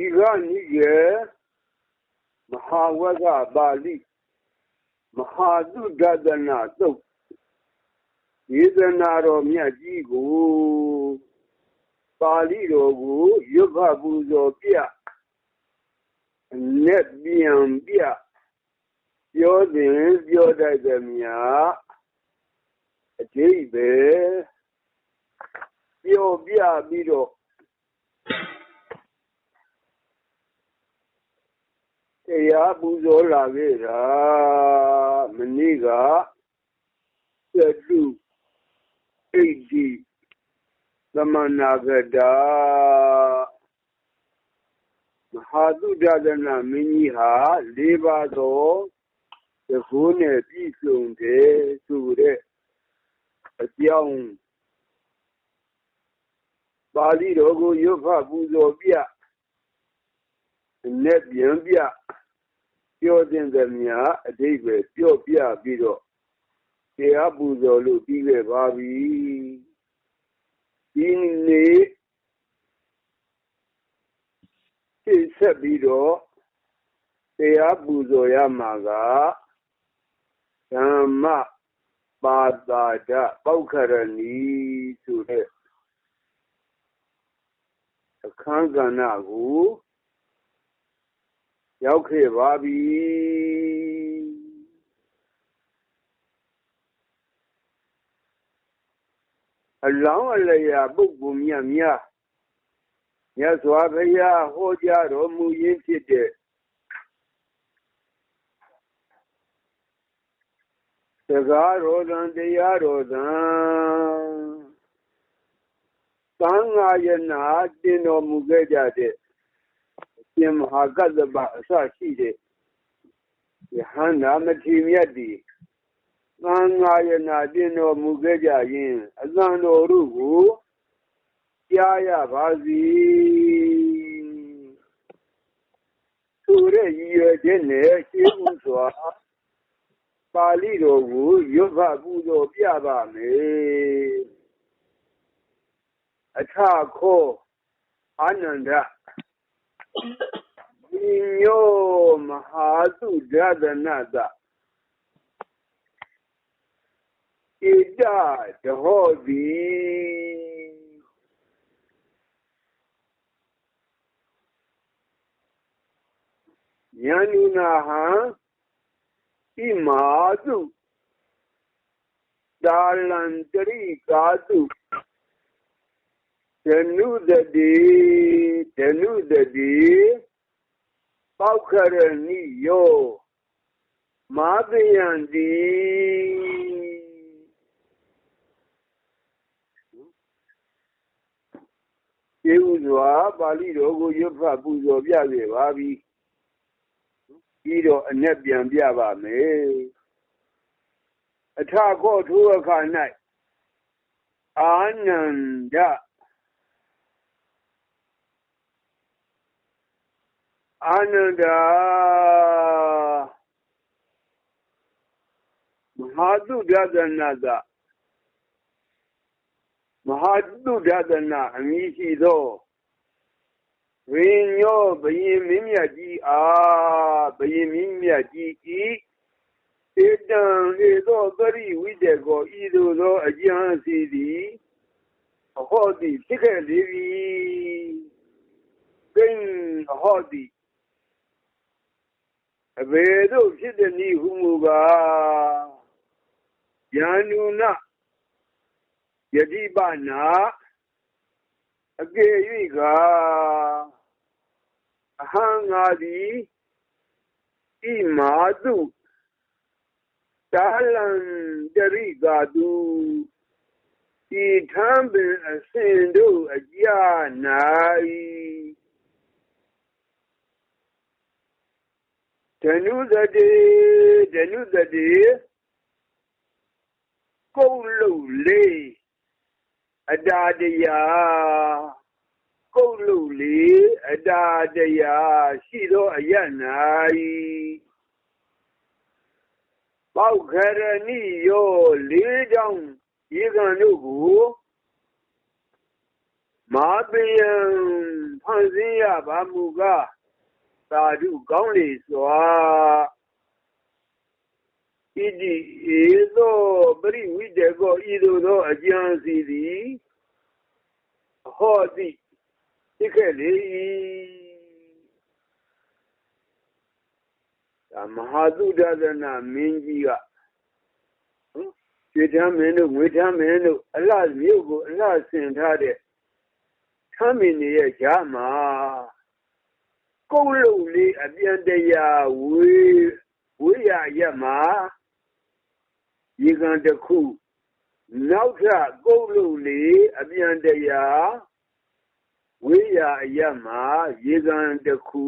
ဒီကနိကေမဟာဝကပါဠိမဟာသုဒ္ဒနာသုတ်ယေသနာတော်မြတ်ကြီးကိုပါဠိတော်ကိုရွတ်ဖတ်ပူဇော်ပြအနဲ့ပြန်ပြပြောတင်ပြောတတ်သည်များအကျိပဲပြောပြပြီးတော့ တရားပူဇော်လာခဲ့တာမနေ့ကသတုဣတိသမနာကတာမဟာသုဒ္ဒနာမင်းကြီးဟာ၄ပါးသောသကိုးနဲ့ပြည့်စုံတယ်ဆိုတဲ့အကြောင်းပါဠိတော်ကိုရွတ်ဖတ်ပူဇော်ပြနဲ့ပြန်ပြ ပြောတဲ့သမျှအတိတ်ပဲပြောပြပြီးတော့တရားပူဇော်လို့ပြီးခဲ့ပါပြီဒီနေ့သိဆက်ပြီးတော့တရားပူဇော်ရမှာကဓမ္မပါတာဒပောက္ခရဏီဆိုတဲ့အခန်းကဏ္ဍကို ရောက်ခဲ့ပါပြီအလောင်းအလျာပုဂ္ဂိုလ်မြတ်များမြတ်စွာဘုရားဟောကြားတော်မူရင်းဖြစ်တဲ့စကားတော်သံတရားတော်သံသံဃာယနာတင်တော်မူခဲ့ကြတဲ့အ ရှင်မဟာကတ္တပအစရှိတဲ့ယဟန္တာမထေမြတ်ဒီသံဃာယနာတင်တော်မူခဲ့ကြရင်အသံတော်တို့ကိုကြားရပါစီဆိုတဲ့ရည်ရွယ်ချက်နဲ့ရှင်းဥစွာပါဠိတော်ကိုရွတ်ဖတ်ပူဇော်ပြပါမယ်အထခောအာနန္ဒ ညောမဟာသုဒဒနာတဣဒတဟောတိ ဓနုတတိဓနုတတိပောက္ခရဏိယောမာတယံတိကျေဥစွာပါဠိတော်ကိုရွတ်ဖတ်ပူဇော်ပြခဲ့ပါပြီပြီးတော့အ내ပြန်ပြပါမယ်အထခောထိုအခါ၌အာနန္ဒ အာနန္ဒမဟာတုဒသနာတမဟာတုဒသနာအမည်ရှိသောဝိညောဘယင်မင်းမြတ်ကြီးအားဘ အကျမ်းစီသည်အဟောတိဖြစ်ခဲ့လေပြီကိန်းအဟောတိအဘယ်သို့ဖြစ်သည်နည်းဟုမူကားယန္နုနယတိပနာအကေ၍ကအဟံငါသည်ဣမာတုတာလံတရိကာတုဤထံပင်အစဉ်တို့အကြ၌ ဓနုတတိဓနုတတိကုတ်လုလေးအတာတရားကုတ်လုလေးအတာတရားရှိသောအရ၌ပေါခရဏိယောလေးချောင်းရေကန်တို့ကိုမာပယံဖန်ဆင်းရပါမူကား သာဓုကောင်းလေစွာဣတိဧသောပရိဝိတေကောဤသို့သောအကျံစီသည်ဟောတိသိခဲ့လေဒါမဟာသုဒ္ဒနာမင်းကြီးကရွှေထမ်းမင်းတို့ငွေထမ်းမင်းတို့အလှမြို့ကိုအလှဆင်ထားတဲ့ထမ်းမင်းရဲ့ကြားမှာ ကုန်းလုံးလေးအပြန်တရာဝေးဝေးရရက်မှာရေကန်တစ်ခုနောက်ထပ်ကုန်းလုံးလေးအပြန်တရာဝေးရအရက်မှာရေကန်တစ်ခု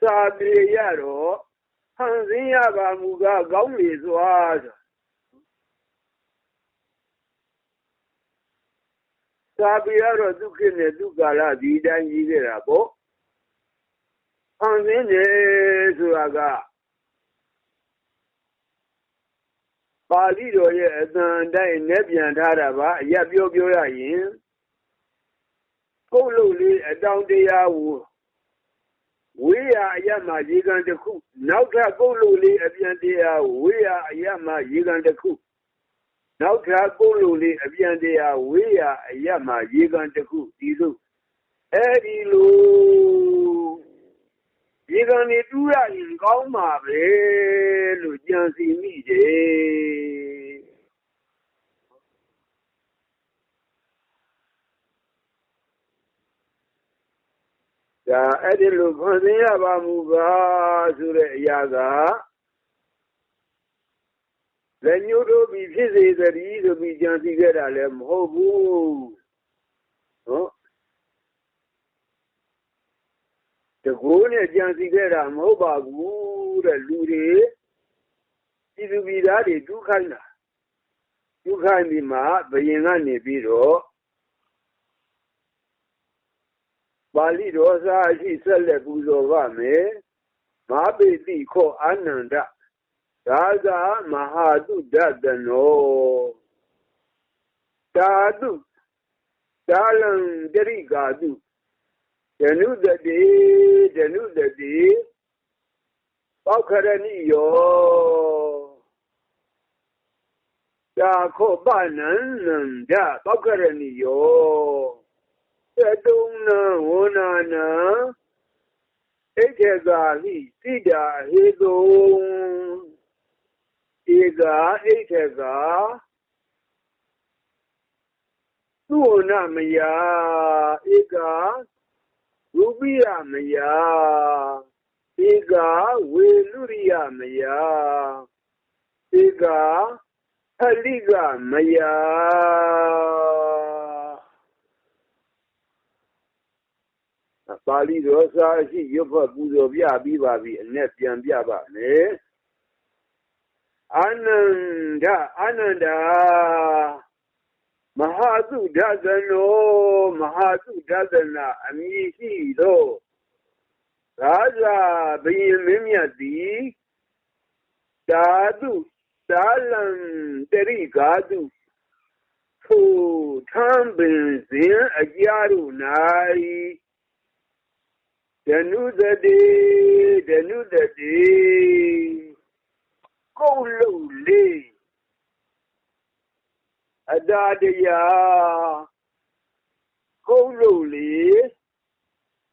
စာပြေရတော့ဟန်စင်းရပါမူကကောင်းလေစွာ စာပြေရတော့ဒုက္ခနဲ့ဒုက္ခလာဒီတိုင်းကြီးခဲ့တာပေါ့ဟန်စင်းတယ်ဆိုတာကပါဠိတော်ရဲ့အသံတိုင်းနဲ့ပြန်ထားတာပါအရက်ပြောပြောရရင်ကုတ်လို့လေးအတောင်တရားကိုဝေးရအရမရေကန်တစ်ခု နောက်ထပ်ကုတ်လို့လေးအပြန်တရားဝေးရအရမရေကန်တစ်ခု နောက်ထပ်ကုတ်လို့လေးအပြန်တရားဝေးရအရမရေကန်တစ်ခုဒီလိုအဲဒီလိုရေကန်နေတူးရရင်ကောင်းမှာပဲလို့ကြံစီမိတယ်ဒါအဲ့ဒီလိုခွန်စင်ရပါမူပါဆိုတဲ့အရာက လက်ညှိုးတို့ပြီးဖြစ်စေသတည်းဆိုပြီးကြံစီခဲ့တာလည်းမဟုတ်ဘူးဟုတ်တကိုးနဲ့ကြံစီခဲ့တာမဟုတ်ပါဘူးတဲ့လူတွေပြည်သူပြည်သားတွေဒုက္ခိုင်းတာဒုက္ခိုင်းပြီးမှဘယင်ကနေပြီးတော့ပါဠိတော်စာအရှိဆက်လက်ပူဇော်ပါမယ်မဟာပိတိခောအာနန္ဒ ဒါသာမဟာတုဒတနောသာတုဒါလံတရိကာတုဒနုတတိဒနုတတိပောက္ခရဏိယောသာခောပနံနံဒပောက္ခရဏိယောသတုံနဝနာနာဣထေကာဟိတိတာဟေတုံ ဧကာဣထေကာသုဝနမယဧကာရူပိယမယဧကာဝေလူရိယမယဧကာဟလိကမယပါဠိတော်စာအရှိရွတ်ဖတ်ပူဇော်ပြပြီးပါပြီအ내ပြန်ပြပါမယ် အာနန္ဒအာနန္ဒာမဟာသုဒသနောမဟာသုဒသနာအမည်ရှိသောရာဇာဘယင်မင်းမြတ်သည်ဓာတုသာလံတရိဂါတုထိုထံပင်စဉ်အကြတို့၌ဓနုတတိဓနုတတိ ကုတ်လုံးလေးအတာတရားကုတ်လုံးလေး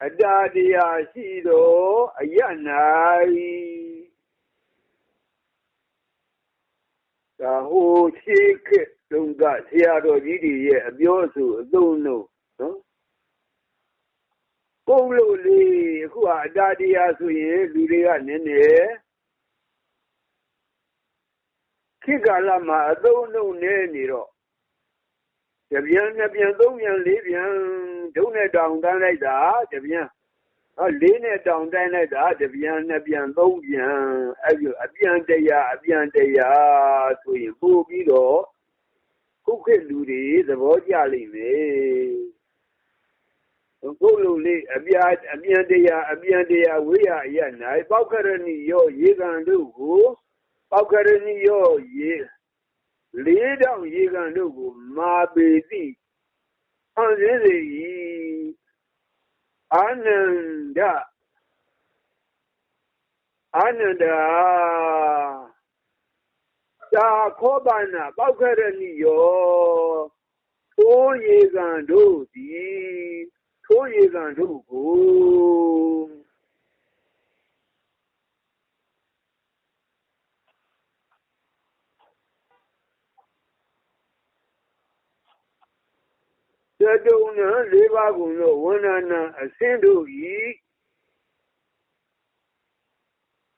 အတာတရားရှိတော်အရ၌ဒါဟိုရှိခေတုံကဆရာတော်ကြီးတွေရဲ့အပြောဆိုအသုံးလို့နော်ကုန်းလို့လေးအခုဟာအတားတရားဆိုရင်လူတွေကနည်းနည်း ခေတ်ကာလမှာအသုံးအနှုန်းနည်းနေတော့တပြန်နှစ်ပြန်သုံးပြန်လေးပြန်ဒုံနဲ့တောင်တန်းလိုက်တာတပြန်ဟောလေးနဲ့တောင်တိုင်းလိုက်တာတပြန်နှစ်ပြန်သုံးပြန်အဲ့ဒီအပြန်တရားအပြန်တရားဆိုရင်ပို့ပြီးတော့ခုခေတ်လူတွေသဘောကျလိမ့်မယ်ကိုယ်လိုလေးအပြာအပြန်တရားအပြန်တရားဝိရရ၌ပောက္ခရဏီရောရေကန်တို့ကို ပောက္ခရဏီရောရေလေးတောင်ရေကန်တို့ကိုမာပေတိဖန်ဆင်းစေ၏အာနန္ဒအာနန္ဒာသာခောပါဏပောက္ခရဏိယောထိုးရေကံတို့သည်ထိုးရေကံတို့ကို သတုံနလေးပါးကုန်သောဝန္ဒနာအစင်းတို့ဤ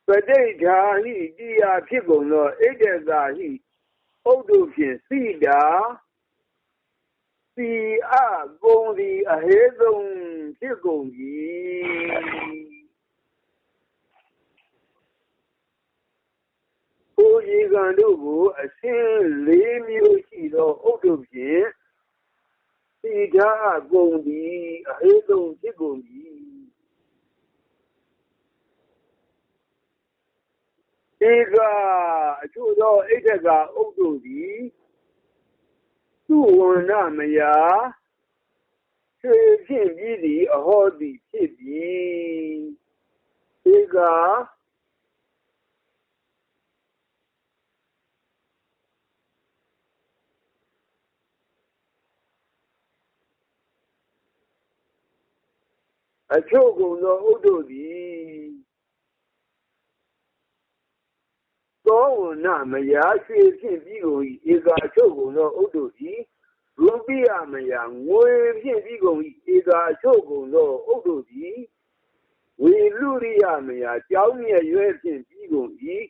ပဋိဌာဟိတရားဖြစ်ကုန်သောဣဒ္ဓသာဟိဥဒ္ဓုဖြင့်စိတာစီအကုန်သည်အဟေဆုံးဖြစ်ကုန်ပြီကိုရေကံတို့ကိုအစင်း၄မျိုးရှိသောဥဒ္ဓုဖြင့် စီတာအကုန်သည်အဟေဆုံးဖြစ်ကုန်ပြီဧကအချို့သောဣဋ္ဌကဥဒ္ဓုသည်သူဝန္ဒမယာဆွေဖြင့်ပြီးသည်အဟောသည်ဖြစ်ပြီဧက အချို့ကုန်သောဥဒ္ဓုသည်သောဝနမယာရွှေဖြင့်ပြီးကုန်၏ဧကာချုပ်ကုန်သောဥဒ္ဓသည်ရူပိယမယာငွေဖြင့်ပြီးကုန်၏ဧကာချုပ်ကုန်သောဥဒ္ဓသည်ဝေလူရိယမယာကြောင်းမြဲရွယ်ဖြင့်ပြီးကုန်၏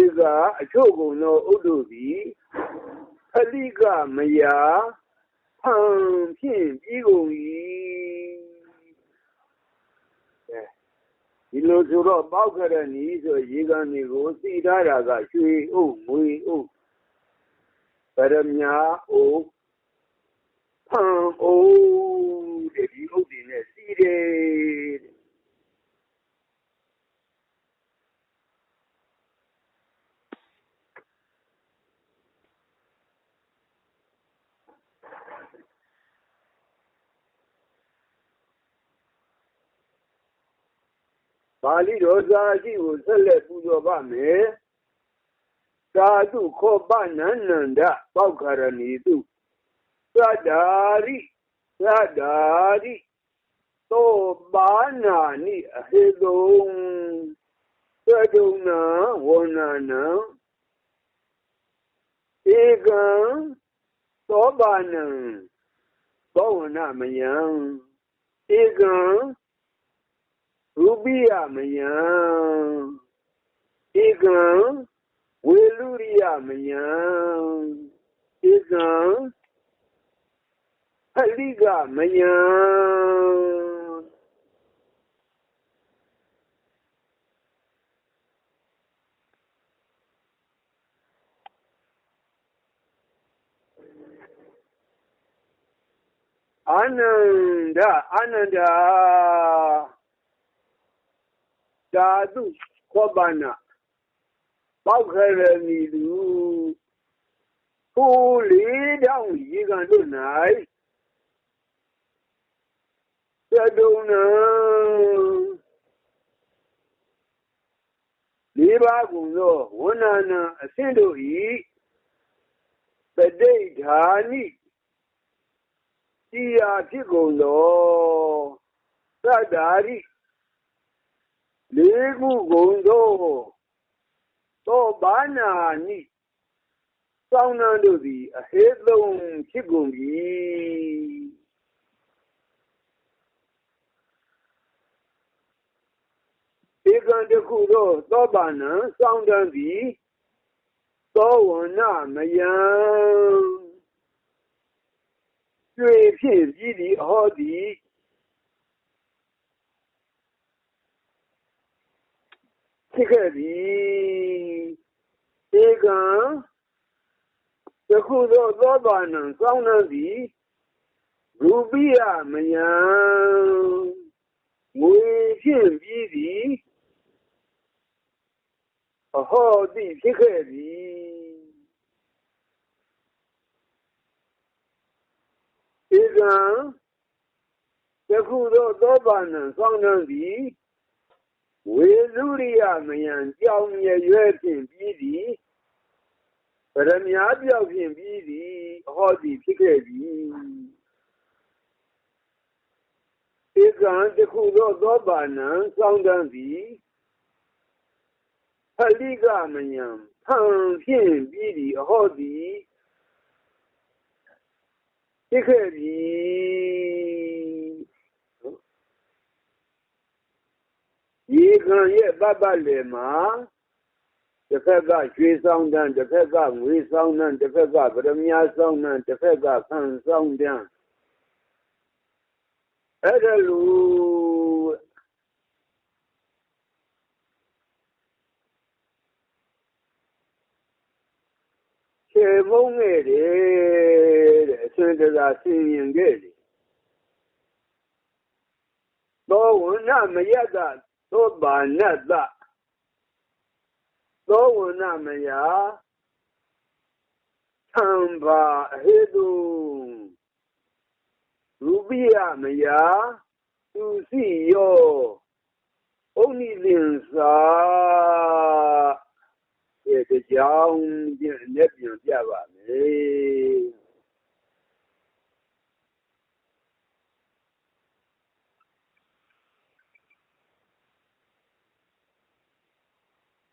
ဧကာအချုပ်ကုန်သောဥဒ္ဓသည်အလိကမယာဖန်ဖြင့်ပြီးကုန်၏ ဒီလိုဆိုတော့ပေါက်ခရဏီဆိုရေကန်တွေကိုသိထားတာကရွှေဥငွေဥပရမညာဥဖန်ဥတဲ့ဒီဥတွေနဲ့စီတယ် ပါဠိတော်စာရှိကိုဆက်လက်ပူဇော်ပါမယ်သာတုခောပနန္နန္ဒပောက္ခရဏီတုသဒ္ဓာရိသဒ္ဓာရိသောပါဏာနိအဟေတုံသတုံနာဝဏနံဧကံသောပါဏံသောဝနမယံဧကံ ရူပိယမယံဧကံဝေလူရိယမ ဓာတုခောပနာပောက်ခရမီလူကိုလေးတောင်ရေကန်တို့၌သဒုံနံလေးပါးကုန်သောဝဏနာအဆင့်တို့ဤပဋိဌာနိတရားဖြစ်ကုန်သောသတ္တာရိ လေးခုကုန်သောသောဘာနာနိစောင်းနှံတို့သည်အဟေသုံးဖြစ်ကုန်ပြီဧကံတခုသောသောဘာနံစောင်းတံသည်သောဝနမယံကျွေဖြစ်ပြီးသည်အဟောသည် ဖြစ်ခဲ့သည်ဧကံတခုသောသောပါဏံစောင်းနှံသည်ရူပိယမယံငွေဖြင့်ပြီးသည်အဟောတိဖြစ်ခဲ့သည်ဧကကံတခုသောသောပါဏံဆောင်းနှံသည် ဝေစုရိယမယံကြောင်ရရွယ်ဖြင့်ပြီးသည်ပရမညာပြောက်ဖြင့်ပြီးသည်ဟောသည်ဖြစ်ခဲ့ပြီဧကံတခုသောသောပါဏံဆောင်းတန်းသည်ဖလိကမယံဖန်ဖြင့်ပြီးသည်အဟောသည်ဖြစ်ခဲ့ပြီ ရေခံရဲ့ပပလေမှာတစ်ဖက်ကရွှေဆောင်တန်းတစ်ဖက်ကငွေဆောင်တန်းတစ်ဖက်ကဗရမညာဆောင်တန်းတစ်ဖက်ကဆန်ဆောင်တန်းအဲ့ဒါလို့ခြေမုံငယ်တယ်တဲ့အရှင်တရားဆင်ရင်ခဲ့တယ်သောဝဏမယတ သောဘာနတသောဝဏမယသံဘာဟေတုရူပိယမယသူစီယောဩနိလင်စာရဲ့ကြောင်းပြန်လက်ပြန်ပြပါမယ်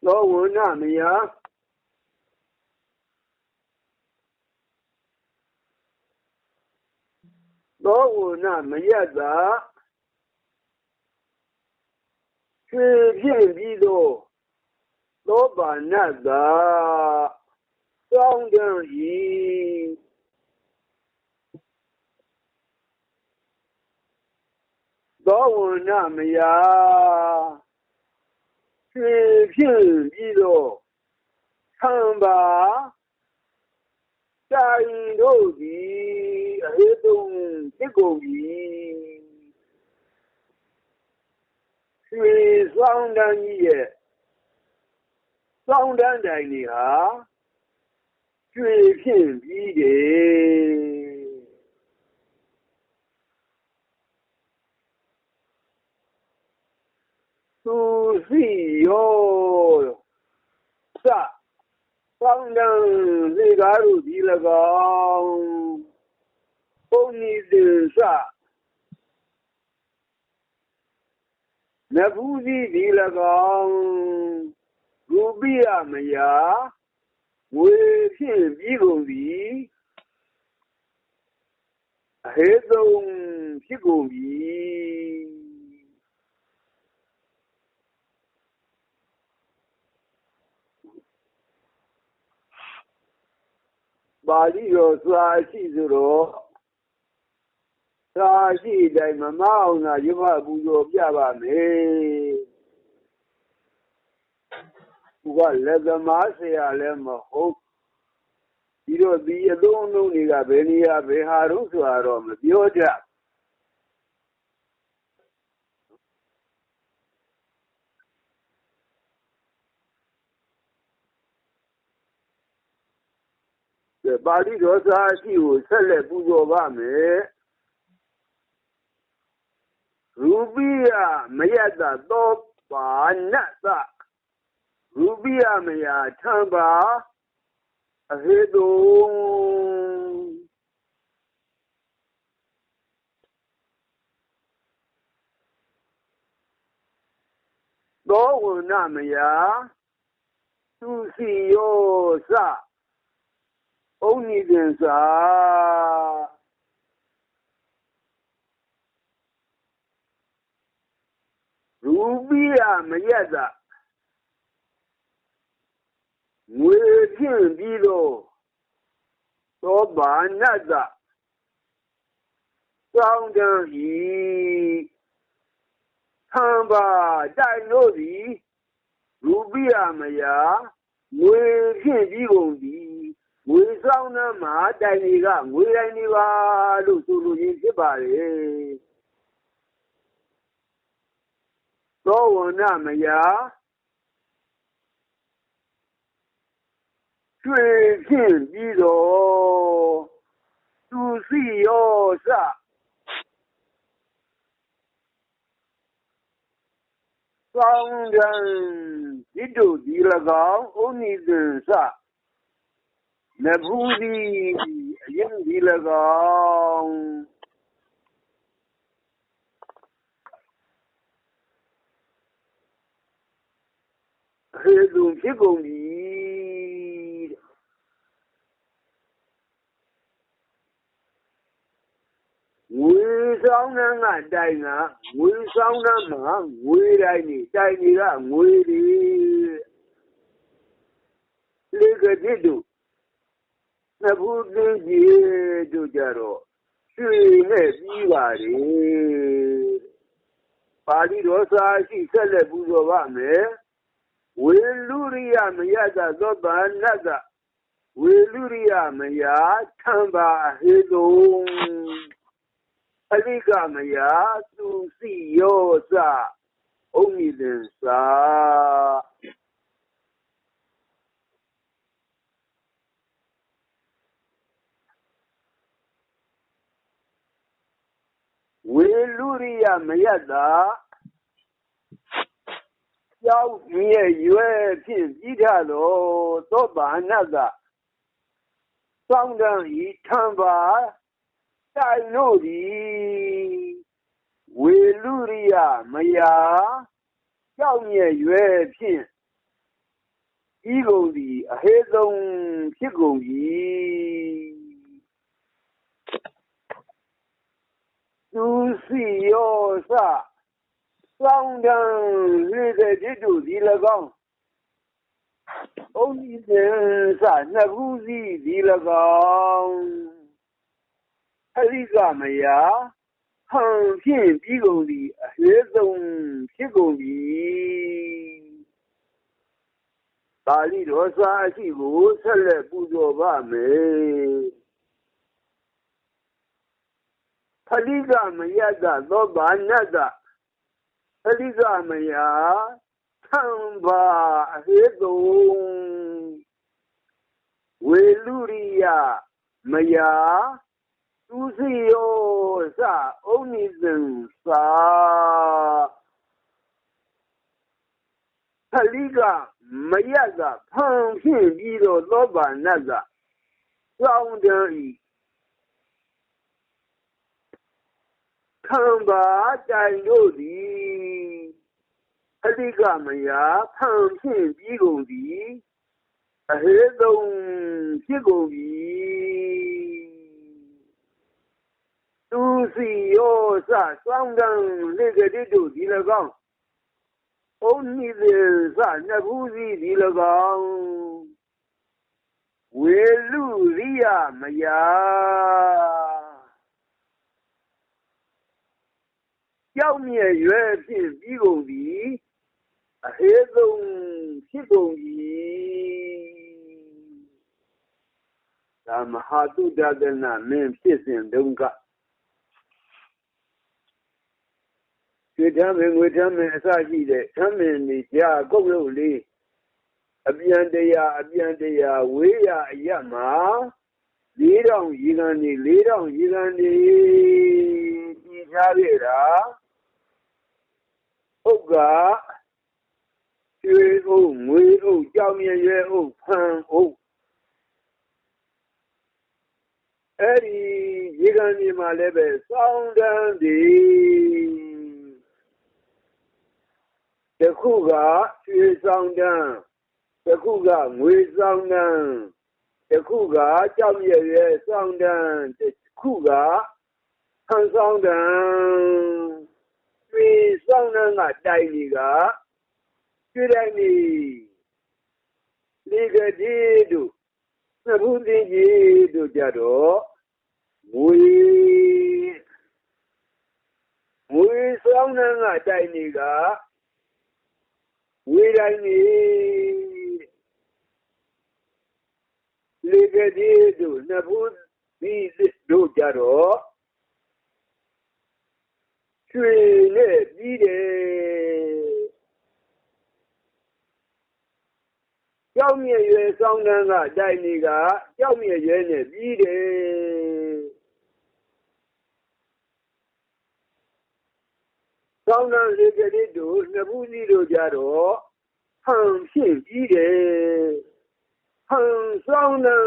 သောဝဏမယသောဝဏမယတာဖြည့်ဖြင့်ပြီးသောသောပါဏတာသောင်းတံဤသောဝဏမယ ဖြည့်ဖြင့်ပြီးသောသံပါတိုင်တို့သည်အဟေတုံဖြစ်ကုန်ပြီရွှေဆောင်တန်းကြီး ရဲ့စောင်းတန်းတိုင်တွေဟာကျွေဖြင့်ပြီးတယ်သူစီရောစစောင်းတန်းလေကားတို့ဒီ၎င်းပုံနီတင်စနဘူးစီဒီ၎င်းရူ ပိယမယာဝေဖြင့်ပြီးကုန်သည်အဟေသုံးဖြစ်ကုန်ပြီပါဠိတော်စာရှိဆိုတော့စာရှိတိုင်းမမအောင်သာရုပ်ဖပူဇော်ပြပါမယ်သူကလက်သမားဆရာလည်းမဟုတ်ပြီးတော့ဒီအလုံးအလုံးတွေကဘယ်နေရာဘယ်ဟာတော့ဆိုတာတော့မပြောကြ ပါဠိတော်စာရှိကိုဆက်လက်ပူဇော်ပါမယ်ရူပိယမယတသောပါဏတရူပိယမယာထံပါအဟေတုသောဝဏမယာသူစီယောစဩ နိဒင်စာရူပိယမယတငွေဖြင့်ပြီးတော့သောဘာနတ္တသောင်းတန်ဤသံပါတိုင်လို့သည်ရူပိယမယာငွေဖြင့်ပြီးကုန်သည် ငွေဆောင်နှမ်းမှာတိုင်တွေကငွေတိုင်တွေပါလို့ဆိုလိုရင်းဖြစ်ပါလေသောဝဏမယာတွေ့ဖြင့်ပြီးတော့သူသူစီရောစသောင်းတန်ဒီတို့ဒီ၎င်းဥနိသင်စ နဘူးဒီအရင်ဒီ၎င်းခေသူဖြစ်ကုန်ပြီငွေဆောင်နှန်းကတိုင်ကငွေဆောင်နှန်းမှာငွေတိုင်းနေတိုင်တွေကငွေတွေလေကတိတို့ နဘူးတင်းကြီးတို့ကြတော့ရွှေနဲ့ပြီးပါလေပါဠိတော်စာရှိဆက်လက်ပူဇော်ပါမယ်ဝေလူရိယမယတသောဘာနတဝေလူရိယမယသံပါဟေတုအလိကမယသူစီယောစဩမိလင်စာ ဝေလူရိယမယတာကြောက်မြဲရွယ်ဖြင့်ပြီးထတော်သောဘာနာကစောင်းတန်ဤထံပါတိုင်တို့သည်ဝေလူရိယမယာကြောက်မြဲရွယ်ဖြင့်ဤကုန်သည်အဟေဆုံးဖြစ်ကုန်၏ သူစီယောစစောင်းတန်ရွေတဲ့တိတို့ဒီ၎င်းအုံဒီစစနှစ်ခုစီဒီ၎င်းအရိကမယာဟန်ဖြင့်ပြီးကုန်သည်အဟေဆုံးဖြစ်ကုန်ပြီပါဠိတော်စာအရှိကိုဆက်လက်ပူဇော်ပါမယ် ဖလိကမယတသောဘာနတအလိကမယသံဘာအဟေတုဝေလူရိယမယသူစီယောစဩနိသံသာဖလိကမယကဖန်ဖြင့်ပြီးတော့သောဘာနတ်ကကြောင်းတည်း ခံပါတိုင်တို့သည်အတိကမယာဖန်ဖြင့်ပြီးကုန်သည်အဟေသုံးဖြစ်ကုန်ပြီသူစီယောစစောင်းတန်လေကတိတို့ဒီ၎င်းဩနိသေစနဘူးစီဒီ၎င်းဝေလူရိယမယာ ကြောက်မြဲရွယ်ဖြင့်ပြီးကုန်သည်အဟေဆုံးဖြစ်ကုန်ပြီဒါမဟာတုဒ္ဒနာမင်းဖြစ်စဉ်တုန်းကရွှေထမ်းမင်းငွေထမ်းမင်းအစရှိတဲ့ထမ်းမင်းနေကြာကုတ်လို့လေးအပြန်တရားအပြန်တရားဝေးရအရမှာ၄တောင်ရေကန်နေ၄တောင်ရေကန်နေပြည်ချခဲ့တာ ဟုတ်ကရွှေအုပ်ငွေအုပ်ကြောင်မြရဲအုပ်ဖန်အုပ်အဲ့ဒီရေကန်ဒီမှာလည်းပဲစောင်းတန်းဒီတခုကရွှေဆောင်တန်းတခုကငွေဆောင်တန်းတခုကကြောက်ရရဲဆောင်တန်းတခုကဟန်ဆောင်တန်း ရွှေဆောင်တန်းကတိုင်ကြီးကရွှေတိုင်ကြီးလေကတိတို့သဘုသိကြီးတို့ကြတော့ငွေငွေဆောင်တန်းကတိုင်ကြီးကဝေတိုင်းနေလေကတိတို့နဘုဒီတို့ကြတော့ ရွှေနဲ့ပြီးတယ်ကြောက်မြဲရွယ်ဆောင်းတန်းကတိုင်နေကကြောက်မြဲရွယ်နဲ့ပြီးတယ်ကောင်းတဲ့လေကလေးတို့နှစ်ဘူးကြီးတို့ကြတော့ဟန်ဖြစ်ပြီးတယ်ဟန်ဆောင်နေ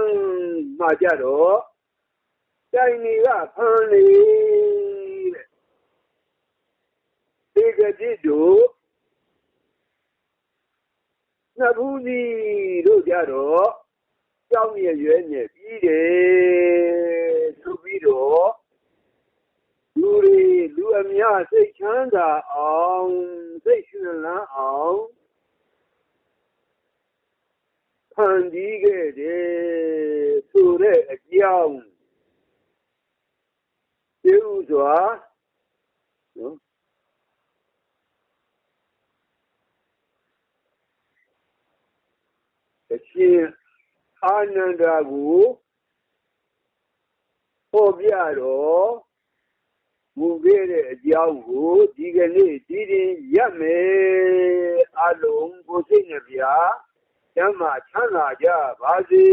မှာကြတော့တိုင်နေကဖန်နေ ကတိတို့နှစ်ဘူးစီတို့ကြတော့ကြောင်းရရွယ်နေပြီးတယ်သူပြီးတော့လူတွေလူအများစိတ်ချမ်းသာအောင်စိတ်ရှင်လန်းအောင်ဖန်တီးခဲ့တယ်ဆိုတဲ့အကြောင်းဒီဥစွာနော် အရှင်အာနန္ဒာကိုဟောပြတော့မူခဲ့တဲ့အကြောင်းကိုဒီကနေ့ဒီရင်ရက်မယ်အလုံးကိုစိတ်နှပြချမ်းသာချမ်းသာကြပါစေ